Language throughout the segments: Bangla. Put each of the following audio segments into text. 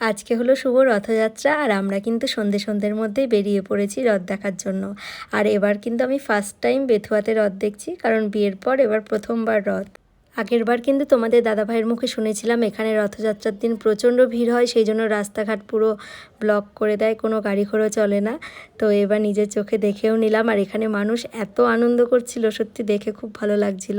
আজকে হলো শুভ রথযাত্রা আর আমরা কিন্তু সন্ধে সন্ধ্যের মধ্যেই বেরিয়ে পড়েছি রথ দেখার জন্য। আর এবার কিন্তু আমি ফার্স্ট টাইম বেথুয়াতে রথ দেখছি, কারণ বিয়ের পর এবার প্রথমবার রথ। আগের বার কিন্তু তোমাদের দাদাভাইয়ের মুখে শুনেছিলাম এখানে রথযাত্রার দিন প্রচণ্ড ভিড় হয়, সেই জন্য রাস্তাঘাট পুরো ব্লক করে দেয়, কোনো গাড়ি ঘোড়া চলে না। তো এবার নিজের চোখে দেখেও নিলাম, আর এখানে মানুষ এত আনন্দ করছিল, সত্যি দেখে খুব ভালো লাগছিল।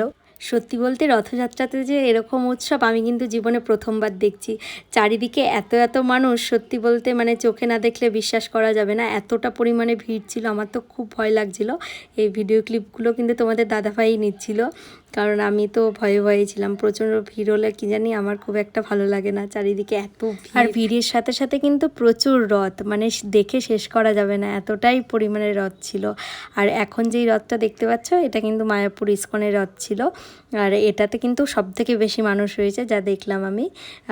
সত্যি বলতে রথযাত্রাতে যে এরকম উৎসব আমি কিন্তু জীবনে প্রথমবার দেখছি। চারিদিকে এত এত মানুষ, সত্যি বলতে মানে চোখে না দেখলে বিশ্বাস করা যাবে না। এতটা পরিমাণে ভিড় ছিল, আমার তো খুব ভয় লাগছিল। এই ভিডিও ক্লিপগুলো কিন্তু তোমাদের দাদাভাই নিচ্ছিল। কারণ আমি তো ভয়ে ভয়ে ছিলাম প্রচণ্ড ভিড় হলে কি জানি আমার খুব একটা ভালো লাগে না চারিদিকে এত আর ভিড়ের সাথে সাথে কিন্তু প্রচুর রথ মানে দেখে শেষ করা যাবে না এতটাই পরিমাণে রথ ছিল। আর এখন যেই রথটা দেখতে পাচ্ছ এটা কিন্তু মায়াপুর ইস্কনের রথ ছিল। আর এটাতে কিন্তু সব থেকে বেশি মানুষ হয়েছে যা দেখলাম আমি।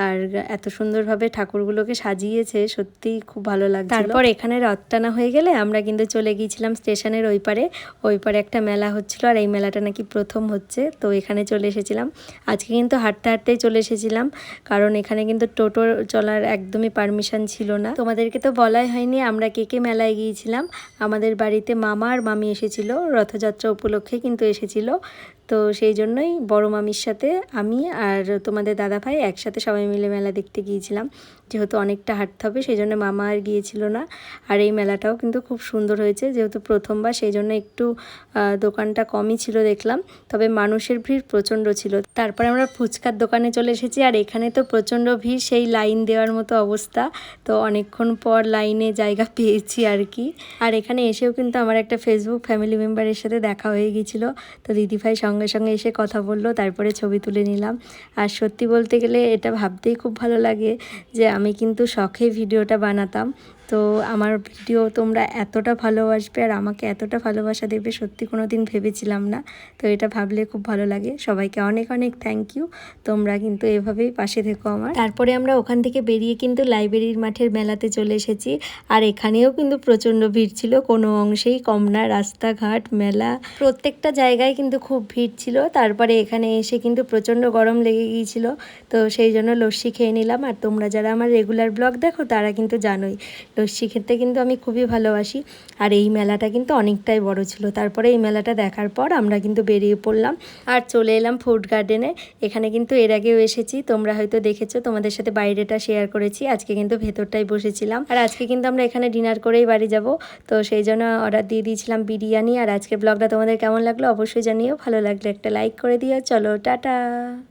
আর এত সুন্দরভাবে ঠাকুরগুলোকে সাজিয়েছে সত্যিই খুব ভালো লাগছে তারপর এখানে রথ টানা হয়ে গেলে আমরা কিন্তু চলে গিয়েছিলাম স্টেশনের ওই পারে। ওই পারে একটা মেলা হচ্ছিল আর এই মেলাটা নাকি প্রথম হচ্ছে। তো এখানে চলে এসেছিলাম। আজকে কিন্তু হাঁটতে হাঁটতেই চলে এসেছিলাম, কারণ এখানে কিন্তু টোটো চলার একদমই পারমিশন ছিল না। তোমাদেরকে তো বলাই হয়নি, আমরা কে কে মেলায় গিয়েছিলাম। আমাদের বাড়িতে মামা আর মামি এসেছিল, রথযাত্রা উপলক্ষে কিন্তু এসেছিল। তো সেই জন্যই বড় মামির সাথে আমি আর তোমাদের দাদা ভাই একসাথে সবাই মিলে মেলা দেখতে গিয়েছিলাম। যেহেতু অনেকটা হাঁটতে হবে, সেই জন্য মামা আর গিয়েছিল না। আর এই মেলাটাও কিন্তু খুব সুন্দর হয়েছে, যেহেতু প্রথমবার, সেই জন্য একটু দোকানটা কমই ছিল দেখলাম। তবে মানুষের ভিড় প্রচণ্ড ছিল। তারপরে আমরা ফুচকার দোকানে চলে এসেছি, আর এখানে তো প্রচণ্ড ভিড়, সেই লাইন দেওয়ার মতো অবস্থা। তো অনেকক্ষণ পর লাইনে জায়গা পেয়েছি আর কি। আর এখানে এসেও কিন্তু আমার একটা ফেসবুক ফ্যামিলি মেম্বারের সাথে দেখা হয়ে গিয়েছিল। তো দিদিভাই সঙ্গে সঙ্গে এসে কথা বলল, তারপরে ছবি তুলে নিলাম। আর সত্যি বলতে গেলে এটা ভাবতেই খুব ভালো লাগে যে আমি কিন্তু শখে ভিডিওটা বানাতাম। তো আমার ভিডিও তোমরা এতটা ভালোবাসবে আর আমাকে এতটা ভালোবাসা দেবে, সত্যি কোনো দিন ভেবেছিলাম না। তো এটা ভাবলে খুব ভালো লাগে। সবাইকে অনেক অনেক থ্যাংক ইউ তোমরা কিন্তু এভাবেই পাশে থেকো আমার। তারপরে আমরা ওখান থেকে বেরিয়ে কিন্তু লাইব্রেরির মাঠের মেলাতে চলে এসেছি। আর এখানেও কিন্তু প্রচণ্ড ভিড় ছিল। কোনো অংশেই কম না। রাস্তাঘাট, মেলা, প্রত্যেকটা জায়গায় কিন্তু খুব ভিড় ছিল। তারপরে এখানে এসে কিন্তু প্রচণ্ড গরম লেগে গিয়েছিল। তো সেই জন্য লস্যি খেয়ে নিলাম। আর তোমরা যারা আমার রেগুলার ব্লগ দেখো, তারা কিন্তু জানোই। লস্যি খেতে কিন্তু আমি খুবই ভালোবাসি। আর এই মেলাটা কিন্তু অনেকটাই বড় ছিল। তারপরে এই মেলাটা দেখার পর আমরা কিন্তু বেরিয়ে পড়লাম আর চলে এলাম ফুড গার্ডেনে। এখানে কিন্তু এর আগেও এসেছি। তোমরা হয়তো দেখেছ, তোমাদের সাথে বাইরেটা শেয়ার করেছি। আজকে কিন্তু ভেতরটাই বসেছিলাম। আর আজকে কিন্তু আমরা এখানে ডিনার করেই বাড়ি যাব। তো সেই জন্য অর্ডার দিয়ে দিয়েছিলাম বিরিয়ানি। আর আজকে ব্লগটা তোমাদের কেমন লাগল অবশ্যই জানিও। ভালো লাগলে একটা লাইক করে দিও। চলো, টাটা!